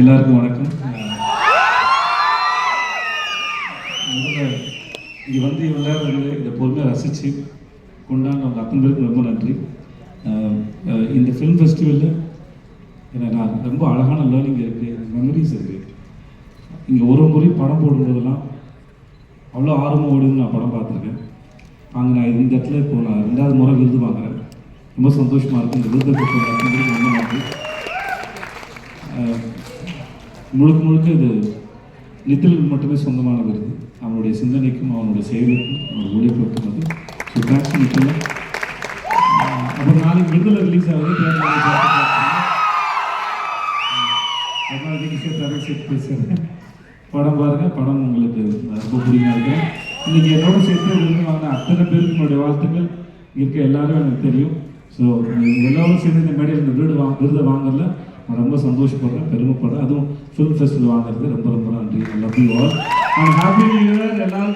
எல்லாருக்கும் வணக்கம். இங்கே வந்து இவங்க வந்து இந்த பொறுமையை ரசித்து கொண்டாங்க அவங்க அத்தனை பேருக்கு ரொம்ப நன்றி. இந்த ஃபிலிம் ஃபெஸ்டிவலில் ஏன்னா நான் ரொம்ப அழகான லேர்னிங் இருக்குது மெமரிஸ் இருக்குது இங்கே ஒரு முறை படம் போடும்போதெல்லாம் அவ்வளோ ஆர்வம் ஓடுன்னு நான் படம் பார்த்துருக்கேன். அங்கே நான் இந்த இடத்துல இப்போ நான் ரெண்டாவது முறை விருது வாங்குறேன். ரொம்ப சந்தோஷமாக இருக்குது இந்த விருது பெற்ற ரொம்ப நன்றி. முழுக்க முழுக்க இது நித்திலுக்கு மட்டுமே சொந்தமான விருது அவனுடைய சிந்தனைக்கும் அவனுடைய செயலுக்கும் அவனுடைய உழைப்புக்கும் அது ஸோ தேங்க்ஸ் நித்தில அப்புறம் நாளைக்கு விடுதலை ரிலீஸ் ஆகுது. அதனால நீங்கள் சேர்த்து அதை சேர்த்து பேசுகிறேன் படம் பாருங்கள் படம் உங்களுக்கு ரொம்ப பிடிக்கும் இருக்கும் இன்னைக்கு என்னோட சேர்த்து விருது வாங்கின அத்தனை பேருக்கு என்னுடைய வாழ்த்துக்கள். இருக்க எல்லாரும் எனக்கு தெரியும். ஸோ எல்லோரும் சேர்ந்து இந்த மேடையில் இந்த விருது வாங்க விருதை வாங்கல நான் ரொம்ப சந்தோஷப்படுறேன் பெருமைப்படுறேன். அதுவும் ஃபிலிம் ஃபெஸ்டிவல் வாங்குறது ரொம்ப ரொம்ப நன்றி. Love you all and happy new year எல்லாரும்